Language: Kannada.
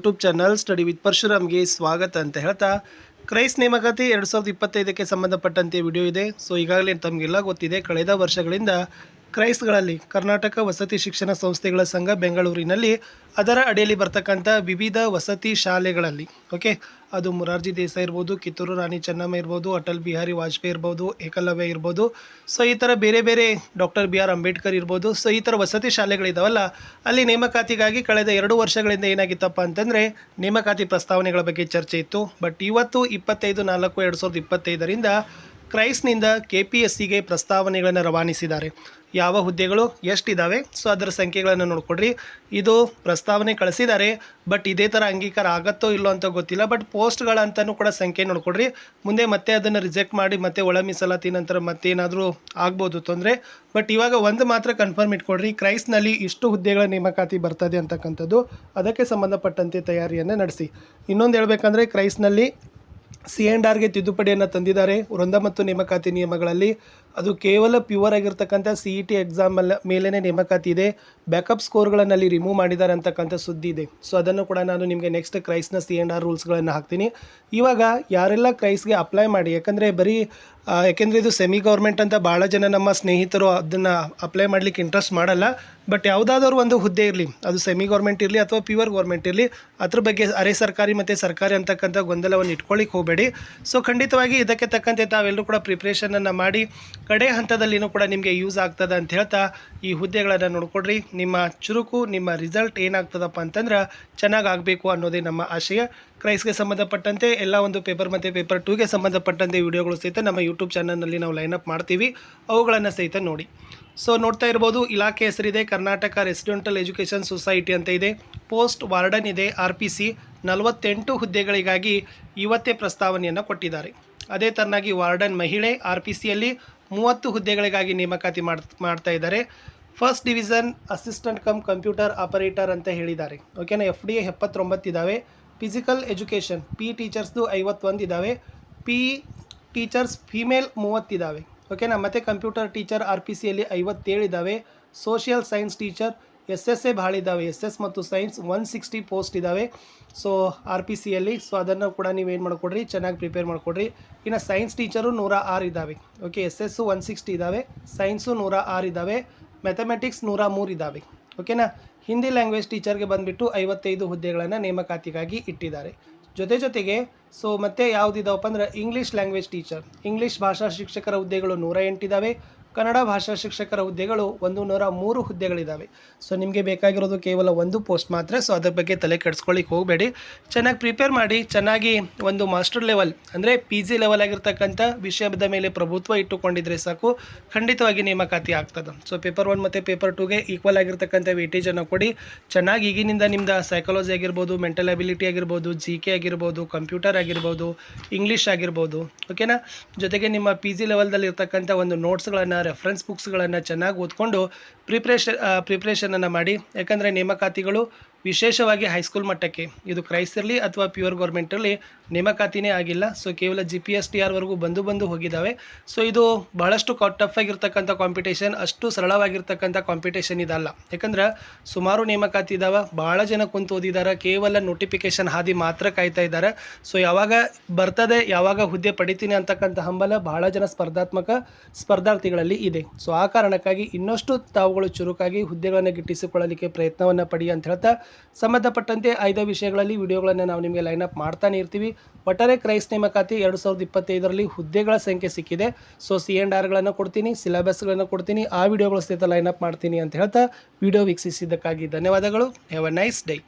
ಯೂಟ್ಯೂಬ್ ಚಾನಲ್ ಸ್ಟಡಿ ವಿತ್ ಪರಶುರಾಮ್ಗೆ ಸ್ವಾಗತ ಅಂತ ಹೇಳ್ತಾ ಕ್ರೈಸ್ ನೇಮಕಾತಿ ಎರಡು ಸಾವಿರದ ಇಪ್ಪತ್ತೈದಕ್ಕೆ ಸಂಬಂಧಪಟ್ಟಂತೆ ವಿಡಿಯೋ ಇದೆ. ಸೊ ಈಗಾಗಲೇ ತಮಗೆಲ್ಲ ಗೊತ್ತಿದೆ, ಕಳೆದ ವರ್ಷಗಳಿಂದ ಕ್ರೈಸ್ಗಳಲ್ಲಿ ಕರ್ನಾಟಕ ವಸತಿ ಶಿಕ್ಷಣ ಸಂಸ್ಥೆಗಳ ಸಂಘ ಬೆಂಗಳೂರಿನಲ್ಲಿ ಅದರ ಅಡಿಯಲ್ಲಿ ಬರ್ತಕ್ಕಂಥ ವಿವಿಧ ವಸತಿ ಶಾಲೆಗಳಲ್ಲಿ. ಓಕೆ ಅದು ಮೊರಾರ್ಜಿ ದೇಸಾಯಿ ಇರ್ಬೋದು, ಕಿತ್ತೂರು ರಾಣಿ ಚೆನ್ನಮ್ಮ ಇರ್ಬೋದು, ಅಟಲ್ ಬಿಹಾರಿ ವಾಜಪೇಯಿ ಇರ್ಬೋದು, ಏಕಲವ್ಯ ಇರ್ಬೋದು, ಸೊ ಈ ಥರ ಬೇರೆ ಬೇರೆ ಡಾಕ್ಟರ್ ಬಿ ಆರ್ ಅಂಬೇಡ್ಕರ್ ಇರ್ಬೋದು, ಸೊ ಈ ಥರ ವಸತಿ ಶಾಲೆಗಳಿದಾವಲ್ಲ, ಅಲ್ಲಿ ನೇಮಕಾತಿಗಾಗಿ ಕಳೆದ ಎರಡು ವರ್ಷಗಳಿಂದ ಏನಾಗಿತ್ತಪ್ಪ ಅಂತಂದರೆ ನೇಮಕಾತಿ ಪ್ರಸ್ತಾವನೆಗಳ ಬಗ್ಗೆ ಚರ್ಚೆ ಇತ್ತು. ಬಟ್ ಇವತ್ತು ಇಪ್ಪತ್ತೈದು ನಾಲ್ಕು ಎರಡು ಸಾವಿರದ ಇಪ್ಪತ್ತೈದರಿಂದ ಕ್ರೈಸ್ನಿಂದ ಕೆ ಪಿ ಎಸ್ ಸಿಗೆ ಪ್ರಸ್ತಾವನೆಗಳನ್ನು ರವಾನಿಸಿದ್ದಾರೆ. ಯಾವ ಹುದ್ದೆಗಳು ಎಷ್ಟಿದ್ದಾವೆ ಸೊ ಅದರ ಸಂಖ್ಯೆಗಳನ್ನು ನೋಡಿಕೊಡ್ರಿ. ಇದು ಪ್ರಸ್ತಾವನೆ ಕಳಿಸಿದ್ದಾರೆ ಬಟ್ ಇದೇ ಥರ ಅಂಗೀಕಾರ ಆಗತ್ತೋ ಇಲ್ಲೋ ಅಂತ ಗೊತ್ತಿಲ್ಲ ಬಟ್ ಪೋಸ್ಟ್ಗಳಂತನೂ ಕೂಡ ಸಂಖ್ಯೆ ನೋಡಿಕೊಡ್ರಿ. ಮುಂದೆ ಮತ್ತೆ ಅದನ್ನು ರಿಜೆಕ್ಟ್ ಮಾಡಿ ಮತ್ತೆ ಒಳ ಮೀಸಲಾತಿ ನಂತರ ಮತ್ತೇನಾದರೂ ಆಗ್ಬೋದು ತೊಂದರೆ. ಬಟ್ ಇವಾಗ ಒಂದು ಮಾತ್ರ ಕನ್ಫರ್ಮ್ ಇಟ್ಕೊಡ್ರಿ ಕ್ರೈಸ್ನಲ್ಲಿ ಇಷ್ಟು ಹುದ್ದೆಗಳ ನೇಮಕಾತಿ ಬರ್ತದೆ ಅಂತಕ್ಕಂಥದ್ದು. ಅದಕ್ಕೆ ಸಂಬಂಧಪಟ್ಟಂತೆ ತಯಾರಿಯನ್ನು ನಡೆಸಿ. ಇನ್ನೊಂದು ಹೇಳಬೇಕಂದ್ರೆ ಕ್ರೈಸ್ನಲ್ಲಿ ಸಿ ಆ್ಯಂಡ್ ಆರ್ಗೆ ತಿದ್ದುಪಡಿಯನ್ನು ತಂದಿದ್ದಾರೆ. ವೃಂದ ಮತ್ತು ನೇಮಕಾತಿ ನಿಯಮಗಳಲ್ಲಿ ಅದು ಕೇವಲ ಪ್ಯೂರ್ ಆಗಿರ್ತಕ್ಕಂಥ ಸಿ ಇ ಟಿ ಎಕ್ಸಾಮ್ ಮೇಲೇ ನೇಮಕಾತಿ ಇದೆ. ಬ್ಯಾಕಪ್ ಸ್ಕೋರ್ಗಳನ್ನು ಅಲ್ಲಿ ರಿಮೂವ್ ಮಾಡಿದ್ದಾರೆ ಅಂತಕ್ಕಂಥ ಸುದ್ದಿ ಇದೆ. ಸೊ, ಅದನ್ನು ಕೂಡ ನಾನು ನಿಮಗೆ ನೆಕ್ಸ್ಟ್ ಕ್ರೈಸ್ನ ಸಿ ಆ್ಯಂಡ್ ಆರ್ ರೂಲ್ಸ್ಗಳನ್ನು ಹಾಕ್ತೀನಿ. ಇವಾಗ ಯಾರೆಲ್ಲ ಕ್ರೈಸ್ಗೆ ಅಪ್ಲೈ ಮಾಡಿ, ಯಾಕಂದರೆ ಬರೀ ಯಾಕೆಂದರೆ ಇದು ಸೆಮಿ ಗೌರ್ಮೆಂಟ್ ಅಂತ ಭಾಳ ಜನ ನಮ್ಮ ಸ್ನೇಹಿತರು ಅದನ್ನು ಅಪ್ಲೈ ಮಾಡಲಿಕ್ಕೆ ಇಂಟ್ರೆಸ್ಟ್ ಮಾಡಲ್ಲ. ಬಟ್ ಯಾವುದಾದ್ರೂ ಒಂದು ಹುದ್ದೆ ಇರಲಿ, ಅದು ಸೆಮಿ ಗೌರ್ಮೆಂಟ್ ಇರಲಿ ಅಥವಾ ಪ್ಯೂರ್ ಗೌರ್ಮೆಂಟ್ ಇರಲಿ, ಅದ್ರ ಬಗ್ಗೆ ಅರೆ ಸರ್ಕಾರಿ ಮತ್ತು ಸರ್ಕಾರಿ ಅಂತಕ್ಕಂಥ ಗೊಂದಲವನ್ನು ಇಟ್ಕೊಳ್ಳಿಕ್ಕೆ ಹೋಗಬೇಡಿ. ಸೊ ಖಂಡಿತವಾಗಿ ಇದಕ್ಕೆ ತಕ್ಕಂತೆ ತಾವೆಲ್ಲರೂ ಕೂಡ ಪ್ರಿಪ್ರೇಷನನ್ನು ಮಾಡಿ, ಕಡೆ ಹಂತದಲ್ಲಿನೂ ಕೂಡ ನಿಮಗೆ ಯೂಸ್ ಆಗ್ತದೆ ಅಂತ ಹೇಳ್ತಾ ಈ ಹುದ್ದೆಗಳನ್ನು ನೋಡ್ಕೊಡ್ರಿ. ನಿಮ್ಮ ಚುರುಕು, ನಿಮ್ಮ ರಿಸಲ್ಟ್ ಏನಾಗ್ತದಪ್ಪ ಅಂತಂದ್ರೆ ಚೆನ್ನಾಗಿ ಆಗಬೇಕು ಅನ್ನೋದೇ ನಮ್ಮ ಆಶಯ. ಕ್ರೈಸ್ಗೆ ಸಂಬಂಧಪಟ್ಟಂತೆ ಎಲ್ಲ ಒಂದು ಪೇಪರ್ ಮತ್ತು ಪೇಪರ್ ಟೂಗೆ ಸಂಬಂಧಪಟ್ಟಂತೆ ವಿಡಿಯೋಗಳು ಸಹಿತ ನಮ್ಮ ಯೂಟ್ಯೂಬ್ ಚಾನಲ್ನಲ್ಲಿ ನಾವು ಲೈನ್ ಅಪ್ ಮಾಡ್ತೀವಿ. ಅವುಗಳನ್ನು ಸಹಿತ ನೋಡಿ. ಸೊ ನೋಡ್ತಾ ಇರ್ಬೋದು, ಇಲಾಖೆ ಹೆಸರಿದೆ, ಕರ್ನಾಟಕ ರೆಸಿಡೆಂಟಲ್ ಎಜುಕೇಷನ್ ಸೊಸೈಟಿ ಅಂತ ಇದೆ. ಪೋಸ್ಟ್ ವಾರ್ಡನ್ ಇದೆ ಆರ್ ಪಿ ಸಿ ನಲವತ್ತೆಂಟು ಹುದ್ದೆಗಳಿಗಾಗಿ ಇವತ್ತೇ ಪ್ರಸ್ತಾವನೆಯನ್ನು ಕೊಟ್ಟಿದ್ದಾರೆ. ಅದೇ ತರನಾಗಿ ವಾರ್ಡನ್ ಮಹಿಳೆ ಆರ್ ಪಿ ಸಿಯಲ್ಲಿ ಮೂವತ್ತು ಹುದ್ದೆಗಳಿಗಾಗಿ ನೇಮಕಾತಿ ಮಾಡ್, ಮಾಡ್ತಾ ಇದ್ದಾರೆ. First division assistant cum computer operator ಅಂತ ಹೇಳಿದ್ದಾರೆ. ಓಕೆನಾ ಎಫ್ ಡಿ ಎ ಎಪ್ಪತ್ತೊಂಬತ್ತು ಇದ್ದಾವೆ ಫಿಸಿಕಲ್ ಎಜುಕೇಷನ್ ಪಿ ಟೀಚರ್ಸ್ದು ಐವತ್ತೊಂದು ಇದ್ದಾವೆ ಪಿ ಟೀಚರ್ಸ್ ಫೀಮೇಲ್ ಮೂವತ್ತಿದ್ದಾವೆ ಓಕೆನಾ ಮತ್ತು ಕಂಪ್ಯೂಟರ್ ಟೀಚರ್ ಆರ್ ಪಿ ಸಿಯಲ್ಲಿ ಐವತ್ತೇಳು ಇದ್ದಾವೆ social science teacher S S A ಭಾಳ ಇದ್ದಾವೆ ಎಸ್ ಎಸ್ ಮತ್ತು ಸೈನ್ಸ್ ಒನ್ ಸಿಕ್ಸ್ಟಿ ಪೋಸ್ಟ್ ಇದ್ದಾವೆ ಸೊ ಆರ್ ಪಿ ಸಿಯಲ್ಲಿ ಸೊ ಅದನ್ನು ಕೂಡ ನೀವೇನು ಮಾಡಿಕೊಡ್ರಿ? ಚೆನ್ನಾಗಿ ಪ್ರಿಪೇರ್ ಮಾಡಿಕೊಡ್ರಿ. ಇನ್ನು ಸೈನ್ಸ್ ಟೀಚರು ನೂರ ಆರು ಇದ್ದಾವೆ okay S S one sixty ಇದ್ದಾವೆ ಸೈನ್ಸು ನೂರ ಆರು ಇದ್ದಾವೆ ಮ್ಯಾಥಮೆಟಿಕ್ಸ್ ನೂರ ಮೂರು ಇದ್ದಾವೆ ಓಕೆನಾ ಹಿಂದಿ ಲ್ಯಾಂಗ್ವೇಜ್ ಟೀಚರ್ಗೆ ಬಂದುಬಿಟ್ಟು ಐವತ್ತೈದು ಹುದ್ದೆಗಳನ್ನು ನೇಮಕಾತಿಗಾಗಿ ಇಟ್ಟಿದ್ದಾರೆ. ಜೊತೆ ಜೊತೆಗೆ, ಸೊ ಮತ್ತೆ ಯಾವುದಿದಾವಪ್ಪ ಅಂದ್ರೆ ಇಂಗ್ಲೀಷ್ ಲ್ಯಾಂಗ್ವೇಜ್ ಟೀಚರ್ ಇಂಗ್ಲೀಷ್ ಭಾಷಾ ಶಿಕ್ಷಕರ ಹುದ್ದೆಗಳು ನೂರ ಎಂಟಿದ್ದಾವೆ ಕನ್ನಡ ಭಾಷಾ ಶಿಕ್ಷಕರ ಹುದ್ದೆಗಳು ಒಂದು ನೂರ ಮೂರು ಹುದ್ದೆಗಳಿದ್ದಾವೆ. ಸೊ ನಿಮಗೆ ಬೇಕಾಗಿರೋದು ಕೇವಲ ಒಂದು ಪೋಸ್ಟ್ ಮಾತ್ರ. ಸೊ ಅದ್ರ ಬಗ್ಗೆ ತಲೆ ಕೆಡಿಸ್ಕೊಳ್ಳಿಕ್ಕೆ ಹೋಗಬೇಡಿ. ಚೆನ್ನಾಗಿ ಪ್ರಿಪೇರ್ ಮಾಡಿ, ಚೆನ್ನಾಗಿ ಒಂದು ಮಾಸ್ಟರ್ ಲೆವೆಲ್ ಅಂದರೆ ಪಿ ಜಿ ಲೆವೆಲ್ ಆಗಿರ್ತಕ್ಕಂಥ ವಿಷಯದ ಮೇಲೆ ಪ್ರಭುತ್ವ ಇಟ್ಟುಕೊಂಡಿದ್ರೆ ಸಾಕು. ಖಂಡಿತವಾಗಿ ನೇಮಕಾತಿ ಆಗ್ತದೆ. ಸೊ ಪೇಪರ್ ಒನ್ ಮತ್ತು ಪೇಪರ್ ಟೂಗೆ ಈಕ್ವಲ್ ಆಗಿರ್ತಕ್ಕಂಥ ವೇಟೇಜನ್ನು ಕೊಡಿ. ಚೆನ್ನಾಗಿ ಈಗಿನಿಂದ ನಿಮ್ದು ಸೈಕಾಲಜಿ ಆಗಿರ್ಬೋದು ಮೆಂಟಲ್ ಅಬಿಲಿಟಿ ಆಗಿರ್ಬೋದು ಜಿ ಕೆ ಆಗಿರ್ಬೋದು ಕಂಪ್ಯೂಟರ್ ಆಗಿರ್ಬೋದು ಇಂಗ್ಲೀಷ್ ಆಗಿರ್ಬೋದು ಓಕೆನಾ ಜೊತೆಗೆ ನಿಮ್ಮ ಪಿ ಜಿ ಲೆವೆಲ್ದಲ್ಲಿ ಇರ್ತಕ್ಕಂಥ ಒಂದು ನೋಟ್ಸ್ಗಳನ್ನು ರೆಫರೆನ್ಸ್ ಬುಕ್ಸ್ಗಳನ್ನು ಚೆನ್ನಾಗಿ ಓದ್ಕೊಂಡು ಪ್ರಿಪ್ರೇಷ ಪ್ರಿಪ್ರೇಷನನ್ನು ಮಾಡಿ. ಯಾಕಂದರೆ ನೇಮಕಾತಿಗಳು ವಿಶೇಷವಾಗಿ ಹೈಸ್ಕೂಲ್ ಮಟ್ಟಕ್ಕೆ. ಇದು ಕ್ರೈಸ್ ಇರಲಿ ಅಥವಾ ಪ್ಯೂರ್ ಗೌರ್ಮೆಂಟ್ ಇರಲಿ ನೇಮಕಾತಿನೇ ಆಗಿಲ್ಲ. ಸೊ ಕೇವಲ ಜಿ ಪಿ ಎಸ್ ಟಿ ಆರ್ವರೆಗೂ ಬಂದು ಬಂದು ಹೋಗಿದ್ದಾವೆ. ಸೊ ಇದು ಬಹಳಷ್ಟು ಟಫ್ ಆಗಿರ್ತಕ್ಕಂಥ ಕಾಂಪಿಟೇಷನ್ ಅಷ್ಟು ಸರಳವಾಗಿರ್ತಕ್ಕಂಥ ಕಾಂಪಿಟೇಷನ್ ಇದಲ್ಲ. ಯಾಕಂದ್ರೆ ಸುಮಾರು ನೇಮಕಾತಿ ಇದಾವೆ ಭಾಳ ಜನ ಕುಂತು ಓದಿದ್ದಾರೆ ಕೇವಲ ನೋಟಿಫಿಕೇಶನ್ ಹಾದಿ ಮಾತ್ರ ಕಾಯ್ತಾ ಇದ್ದಾರೆ ಸೊ ಯಾವಾಗ ಬರ್ತದೆ, ಯಾವಾಗ ಹುದ್ದೆ ಪಡಿತೀನಿ ಅಂತಕ್ಕಂಥ ಹಂಬಲ ಬಹಳ ಜನ ಸ್ಪರ್ಧಾತ್ಮಕ ಸ್ಪರ್ಧಾರ್ಥಿಗಳಲ್ಲಿ ಇದೆ. ಸೊ ಆ ಕಾರಣಕ್ಕಾಗಿ ಇನ್ನಷ್ಟು ತಾವುಗಳು ಚುರುಕಾಗಿ ಹುದ್ದೆಗಳನ್ನು ಗಿಟ್ಟಿಸಿಕೊಳ್ಳಲಿಕ್ಕೆ ಪ್ರಯತ್ನವನ್ನು ಪಡಿ ಅಂತ ಹೇಳ್ತಾ ಸಂಬಂಧಪಟ್ಟಂತೆ ಐದು ವಿಷಯಗಳಲ್ಲಿ ವಿಡಿಯೋಗಳನ್ನು ನಾವು ನಿಮಗೆ ಲೈನ್ ಅಪ್ ಮಾಡ್ತಾನೆ ಇರ್ತೀವಿ. ಒಟ್ಟಾರೆ ಕ್ರೈಸ್ ನೇಮಕಾತಿ ಎರಡು ಸಾವಿರದ ಇಪ್ಪತ್ತೈದರಲ್ಲಿ ಹುದ್ದೆಗಳ ಸಂಖ್ಯೆ ಸಿಕ್ಕಿದೆ. ಸೊ ಸಿ ಎಂಡ್ ಆರ್ಗಳನ್ನು ಕೊಡ್ತೀನಿ ಸಿಲೆಬಸ್ಗಳನ್ನು ಕೊಡ್ತೀನಿ, ಆ ವಿಡಿಯೋಗಳ ಸಹಿತ ಲೈನ್ ಅಪ್ ಮಾಡ್ತೀನಿ ಅಂತ ಹೇಳ್ತಾ ವಿಡಿಯೋ ವೀಕ್ಷಿಸಿದ್ದಕ್ಕಾಗಿ ಧನ್ಯವಾದಗಳು. Have a nice day